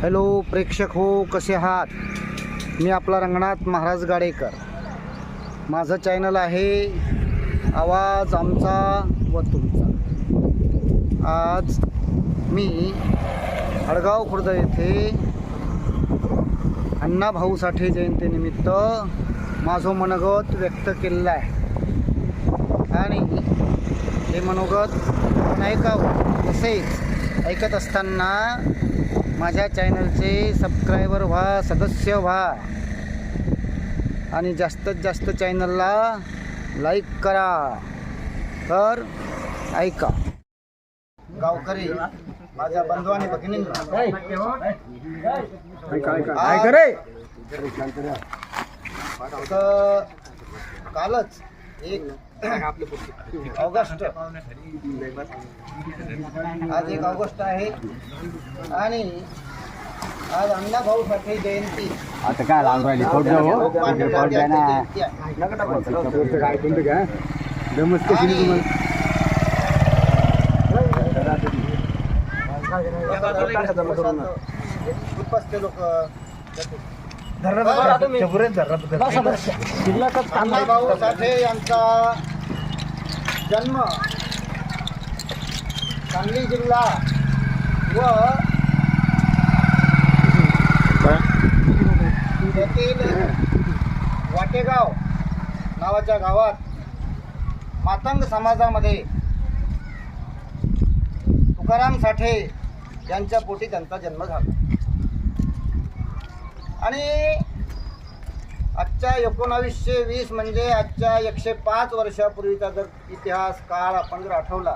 Hello प्रेक्षक हो कसे आहात? मी आपला रंगनाथ महाराज गाडेकर. माझं चॅनल आहे आवाज आमचा व तुमचा. आज मी हडगाव खुर्द येथे अण्णाभाऊ साठे जयंतीनिमित्त माझं मनोगत व्यक्त केलेलं आहे. आणि हे मनोगत ऐकावं तसेच ऐकत असताना माझ्या चॅनलचे सबस्क्रायबर व्हा सदस्य व्हा. आणि जास्तीत जास्त चॅनलला लाईक करा. तर ऐका. गावकरी माझ्या बंधू आणि भगिनींना. कालच एक ऑगस्ट आज एक ऑगस्ट आहे आणि आज अण्णाभाऊ साठे जयंती आता काय लावून राहिली काय तुम्हाला उपस्थित लोक साठे यांचा जन्म सांगली जिल्हा व येथील वाटेगाव नावाच्या गावात मातंग समाजामध्ये तुकाराम साठे यांच्या पोटी त्यांचा जन्म झाला. आणि आजच्या एकोणावीसशे वीस म्हणजे आजच्या एकशे पाच वर्षापूर्वीचा जर इतिहास काळ आपण जर आठवला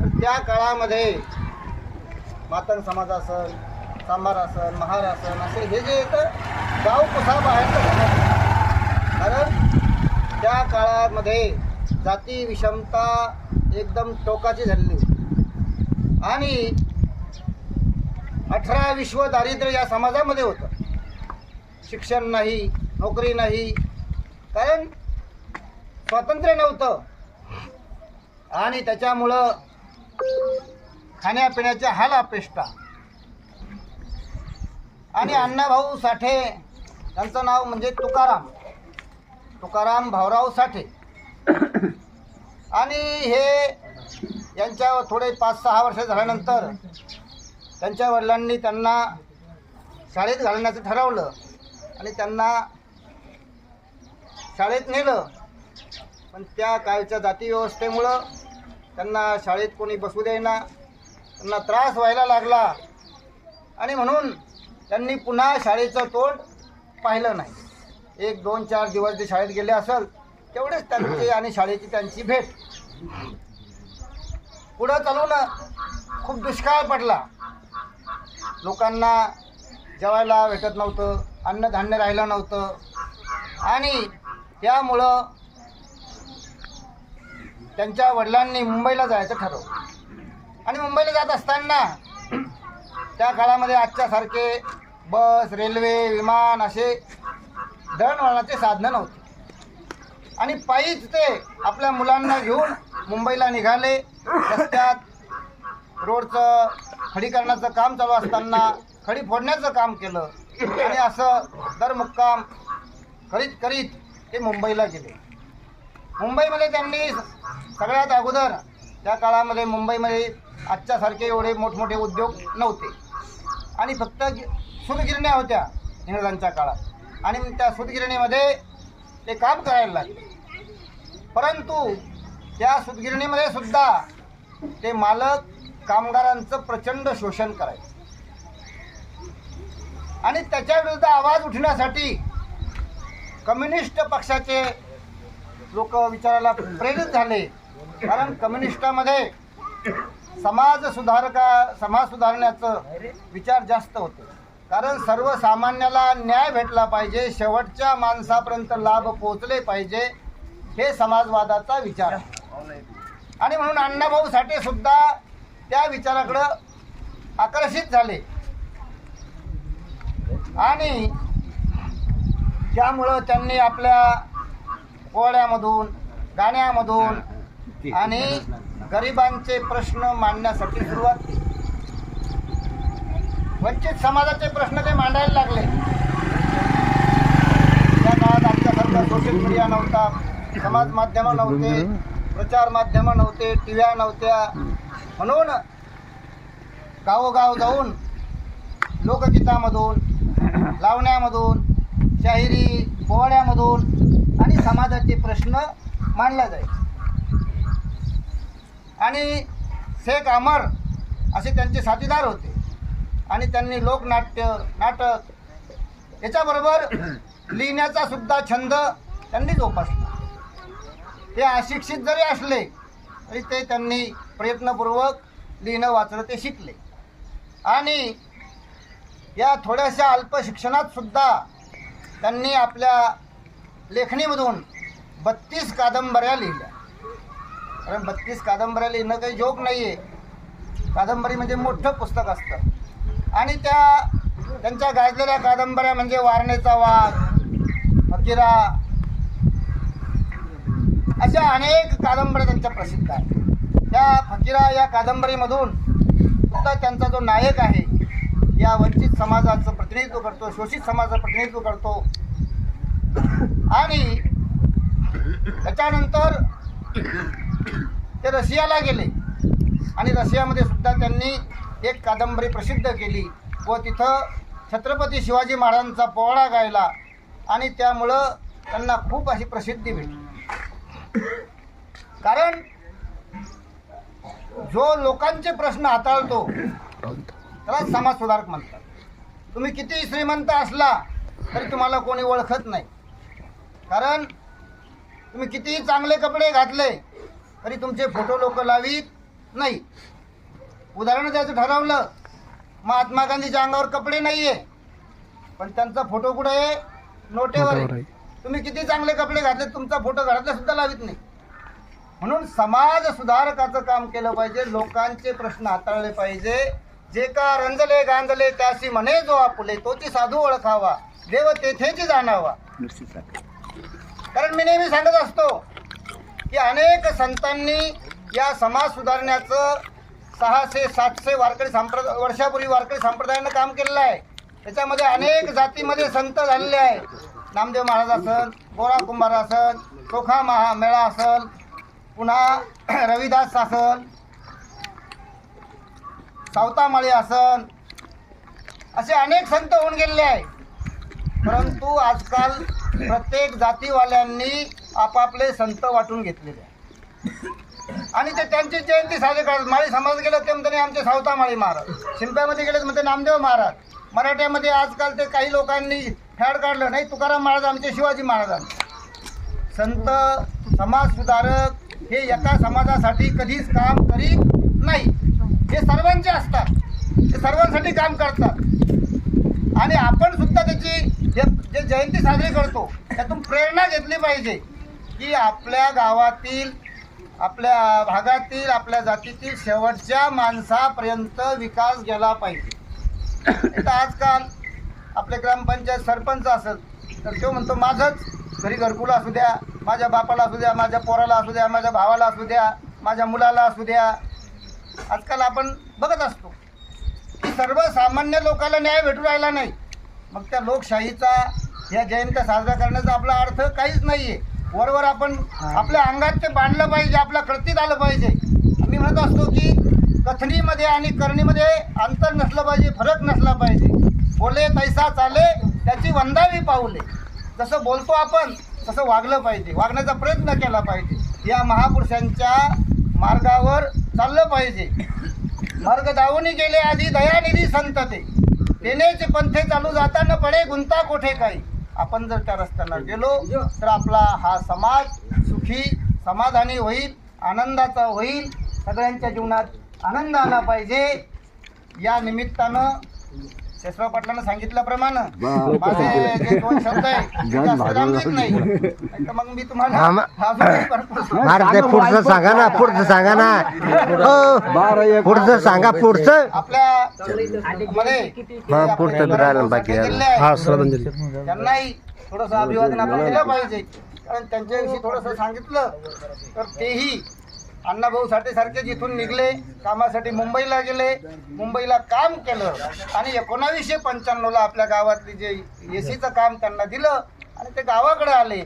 तर त्या काळामध्ये मातंग समाज असन सांबार असन महार असन असे हे जे एक गाव कुसा बाहेर कारण त्या काळामध्ये जाती विषमता एकदम टोकाची झालेली होती. आणि अठरा विश्व दारिद्र्य या समाजामध्ये होतं. शिक्षण नाही नोकरी नाही. कारण स्वातंत्र्य नव्हतं. आणि त्याच्यामुळं खाण्यापिण्याच्या हाल अपेष्टा. आणि अण्णाभाऊ साठे त्यांचं नाव म्हणजे तुकाराम. तुकाराम भाऊराव साठे. आणि हे यांच्या थोडे पाच सहा वर्ष झाल्यानंतर त्यांच्या वडिलांनी त्यांना शाळेत घालण्याचं ठरवलं. आणि त्यांना शाळेत नेलं. पण त्या काळच्या जाती व्यवस्थेमुळं त्यांना शाळेत कोणी बसू देईना. त्यांना त्रास व्हायला लागला. आणि म्हणून त्यांनी पुन्हा शाळेचं तोंड पाहिलं नाही. एक दोन चार दिवस जे शाळेत गेले असेल तेवढेच त्यांची आणि शाळेची त्यांची भेट. पुढं चालून खूप दुष्काळ पडला. लोकांना जेवायला भेटत नव्हतं. अन्नधान्य राहिलं नव्हतं. आणि त्यामुळं त्यांच्या वडिलांनी मुंबईला जायचं ठरवलं. आणि मुंबईला जात असताना त्या काळामध्ये आजच्यासारखे बस रेल्वे विमान असे दळणवळणाचे साधनं नव्हते. आणि पायीच ते आपल्या मुलांना घेऊन मुंबईला निघाले. रस्त्यात रोडचं खडीकरणाचं काम चालू असताना खडी फोडण्याचं काम केलं. आणि असं दर मुक्काम करीत करीत ते मुंबईला गेले. मुंबईमध्ये त्यांनी सगळ्यात अगोदर त्या काळामध्ये मुंबईमध्ये आजच्यासारखे एवढे मोठमोठे उद्योग नव्हते. आणि फक्त सुतगिरण्या होत्या इंग्रजांच्या काळात. आणि त्या सुतगिरणीमध्ये ते काम करायला लागले. परंतु त्या सुतगिरणीमध्ये सुद्धा ते मालक कामगारांचं प्रचंड शोषण करायचे. आणि त्याच्या विरुद्ध आवाज उठण्यासाठी कम्युनिस्ट पक्षाचे लोक विचारायला प्रेरित झाले. कारण कम्युनिस्टामध्ये समाज सुधारका समाज सुधारण्याचं विचार जास्त होते. कारण सर्वसामान्याला न्याय भेटला पाहिजे शेवटच्या माणसापर्यंत लाभ पोहोचले पाहिजे हे समाजवादाचा विचार. आणि म्हणून अण्णाभाऊ साठे सुद्धा त्या विचाराकडं आकर्षित झाले. आणि त्यामुळं त्यांनी आपल्या पोळ्यामधून गाण्यामधून आणि गरिबांचे प्रश्न मांडण्यासाठी सुरुवात केली. वंचित समाजाचे प्रश्न ते मांडायला लागले. त्या काळात आमच्यासारखा सोशल मीडिया नव्हता समाज माध्यमं नव्हते प्रचार माध्यमं नव्हते टीव्या नव्हत्या. म्हणून गावोगाव जाऊन लोकगीतामधून लावण्यामधून शाहिरी पोवाड्यामधून आणि समाजाचे प्रश्न मांडला जायचे आणि शेख अमर असे त्यांचे साथीदार होते. आणि त्यांनी लोकनाट्य नाटक याच्याबरोबर लिहिण्याचा सुद्धा छंद त्यांनी जोपासला. ते अशिक्षित जरी असले तरी ते त्यांनी प्रयत्नपूर्वक लिहिणं वाचणं ते शिकले. आणि या थोड्याशा अल्प शिक्षणात सुद्धा त्यांनी आपल्या लेखणीमधून बत्तीस कादंबऱ्या लिहिल्या. कारण बत्तीस कादंबऱ्या लिहिणं काही जोक नाही आहे कादंबरी म्हणजे मोठं पुस्तक असतं. आणि त्या त्यांच्या गाजलेल्या कादंबऱ्या म्हणजे वारणेचा वाघ फकीरा अशा अनेक कादंबऱ्या त्यांच्या प्रसिद्ध आहेत. त्या फकीरा या कादंबरीमधून सुद्धा त्यांचा जो नायक आहे या वंचित समाजाचं प्रतिनिधित्व करतो शोषित समाजाचं प्रतिनिधित्व करतो. आणि त्याच्यानंतर ते रशियाला गेले. आणि रशियामध्ये सुद्धा त्यांनी एक कादंबरी प्रसिद्ध केली व तिथं छत्रपती शिवाजी महाराजांचा पोवाडा गायला आणि त्यामुळं त्यांना खूप अशी प्रसिद्धी भेटली. कारण जो लोकांचे प्रश्न हाताळतो त्याला समाज सुधारक म्हणतात. तुम्ही किती श्रीमंत असला तरी तुम्हाला कोणी ओळखत नाही. कारण तुम्ही कितीही चांगले कपडे घातले तरी तुमचे फोटो लोक लावीत नाही. उदाहरण द्यायचं ठरवलं महात्मा गांधीच्या अंगावर कपडे नाही आहे पण त्यांचा फोटो कुठे आहे? नोटेवर आहे. तुम्ही किती चांगले कपडे घातले तुमचा फोटो घरातला सुद्धा लावित नाही. म्हणून समाज सुधारकाचं काम केलं पाहिजे लोकांचे प्रश्न हाताळले पाहिजे. जे का रंजले गांजले त्याशी म्हणे जो आपुले तोची साधू ओळखावा. देव तेथेची जाणावा. कारण मी नेहमी सांगत असतो की अनेक संतांनी या समाज सुधारण्याचं सहाशे सातशे वारकरी संप्रदाय वर्षापूर्वी वारकरी संप्रदायानं काम केलेलं आहे. त्याच्यामध्ये अनेक जातीमध्ये संत झालेले आहे नामदेव महाराज असन गोरा कुंभार असन चोखा महा मेळा असल पुन्हा रविदास असल सावतामाळी असन असे अनेक संत होऊन गेलेले आहे परंतु आजकाल प्रत्येक जातीवाल्यांनी आपापले संत वाटून घेतलेले आहे आणि ते त्यांची जयंती साजरी करतात. माळी समाज गेलं ते म्हणते आमचे सावतामाळी महाराज. शिंप्यामध्ये गेले म्हणते नामदेव महाराज. मराठ्यामध्ये आजकाल ते काही लोकांनी फॅड काढलं नाही. तुकाराम महाराज आमचे शिवाजी महाराजांचे संत समाज सुधारक हे एका समाजासाठी कधीच काम करीत नाही हे सर्वांचे असतात. ते सर्वांसाठी काम करतात. आणि आपण सुद्धा त्याची जे जे जयंती साजरी करतो त्यातून प्रेरणा घेतली पाहिजे. की आपल्या गावातील आपल्या भागातील आपल्या जातीतील शेवटच्या माणसापर्यंत विकास गेला पाहिजे. आजकाल आपले ग्रामपंचायत सरपंच असेल तर तो म्हणतो माझंच घरी घरकुला असू द्या माझ्या बापाला असू द्या माझ्या पोराला असू द्या माझ्या भावाला असू द्या माझ्या मुलाला असू द्या आजकाल आपण बघत असतो. की सर्वसामान्य लोकांना न्याय भेटू राहिला नाही. मग त्या लोकशाहीचा या जयंत्या साजरा करण्याचा आपला अर्थ काहीच नाही आहे वरवर आपण आपल्या अंगात ते बांधलं पाहिजे आपल्या कृतीत आलं पाहिजे. मी म्हणत असतो की कथनीमध्ये आणि करणीमध्ये अंतर नसलं पाहिजे फरक नसला पाहिजे. बोले तैसा चाले त्याची वंदावी पाऊले. जसं बोलतो आपण तसं वागलं पाहिजे. वागण्याचा प्रयत्न केला पाहिजे. या महापुरुषांच्या मार्गावर चाललं पाहिजे. मार्ग दावणी गेले आधी दयानिधी संत ते. देण्याचे पंथे चालू जाताना पडे गुंता कोठे काही. आपण जर त्या रस्त्यानं गेलो तर आपला हा समाज सुखी समाधानी होईल आनंदाचा होईल. सगळ्यांच्या जीवनात आनंद आला पाहिजे. या निमित्तानं शेषराव पाटलांना सांगितल्याप्रमाणे. माझे जे दोन शब्द आहे ते जास्त लांबीत नाही. नाहीतर मग मी तुम्हाला अजून भरपूर अरे ते पुढचं सांगा ना पुढचं सांगा ना. हो, बारा एक पुढचं सांगा पुढचं. आपल्या मध्ये हा, पुढचं बी राहिलं बाकी आहे. हा श्रद्धांजली त्यांनाही थोडस अभिवादन आपण दिलं पाहिजे. कारण त्यांच्याविषयी थोडस सांगितलं तर तेही अण्णाभाऊ साठे सारखे जिथून निघले कामासाठी मुंबईला गेले मुंबईला काम केलं आणि एकोणावीसशे पंच्याण्णवला आपल्या गावातली जे एसीचं काम त्यांना दिलं आणि ते गावाकडे आले.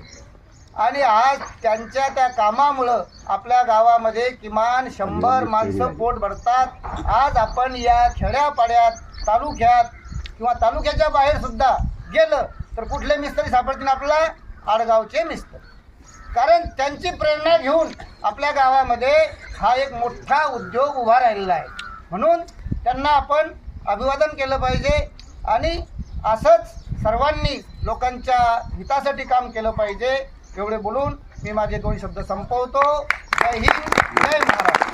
आणि आज त्यांच्या त्या कामामुळं आपल्या गावामध्ये किमान शंभर माणसं पोट भरतात. आज आपण या खेड्यापाड्यात तालुक्यात किंवा तालुक्याच्या बाहेर सुद्धा गेलं तर कुठले मिस्त्री सापडतील आपल्याला? आडगावचे मिस्त्री. कारण त्यांची प्रेरणा घेऊन आपल्या गावामध्ये हा एक मोठा उद्योग उभा राहिलेला आहे. म्हणून त्यांना आपण अभिवादन केलं पाहिजे आणि असंच सर्वांनी लोकांच्या हितासाठी काम केलं पाहिजे. एवढे बोलून मी माझे दोन शब्द संपवतो. जय हिंद जय महाराष्ट्र.